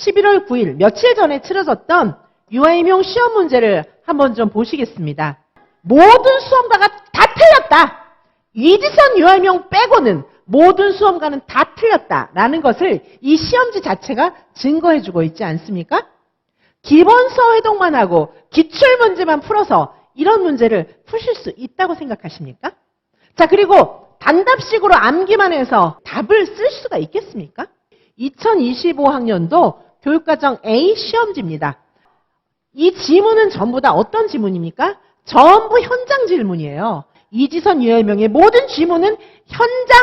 11월 9일 며칠 전에 치러졌던 유아임용 시험 문제를 한번 좀 보시겠습니다. 모든 수험가가 다 틀렸다. 이지선 유아임용 빼고는 모든 수험가는 다 틀렸다라는 것을 이 시험지 자체가 증거해주고 있지 않습니까? 기본서 회독만 하고 기출 문제만 풀어서 이런 문제를 푸실 수 있다고 생각하십니까? 자, 그리고 단답식으로 암기만 해서 답을 쓸 수가 있겠습니까? 2025학년도 교육과정 A 시험지입니다. 이 지문은 전부 다 어떤 지문입니까? 전부 현장 질문이에요. 이지선 유해명의 모든 지문은 현장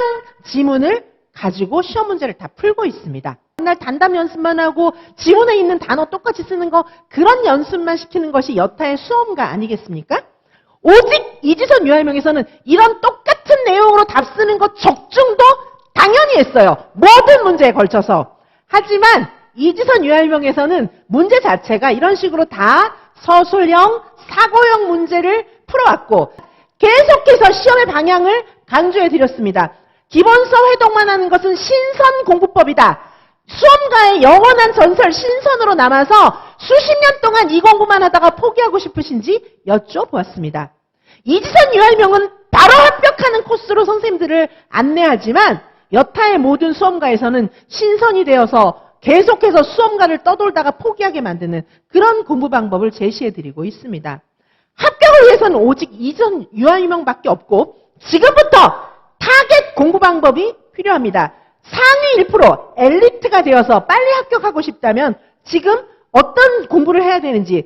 지문을 가지고 시험 문제를 다 풀고 있습니다. 맨날 단답 연습만 하고 지문에 있는 단어 똑같이 쓰는 거 그런 연습만 시키는 것이 여타의 수험가 아니겠습니까? 오직 이지선 유해명에서는 이런 똑같은 내용으로 답 쓰는 것 적중도 당연히 했어요. 모든 문제에 걸쳐서. 하지만 이지선 유할명에서는 문제 자체가 이런 식으로 다 서술형, 사고형 문제를 풀어왔고 계속해서 시험의 방향을 강조해 드렸습니다. 기본서 회독만 하는 것은 신선 공부법이다. 수험가의 영원한 전설 신선으로 남아서 수십 년 동안 이 공부만 하다가 포기하고 싶으신지 여쭤보았습니다. 이지선 유할명은 바로 합격하는 코스로 선생님들을 안내하지만 여타의 모든 수험가에서는 신선이 되어서 계속해서 수험가를 떠돌다가 포기하게 만드는 그런 공부 방법을 제시해드리고 있습니다. 합격을 위해서는 오직 이전 유아유명밖에 없고 지금부터 타겟 공부 방법이 필요합니다. 상위 1% 엘리트가 되어서 빨리 합격하고 싶다면 지금 어떤 공부를 해야 되는지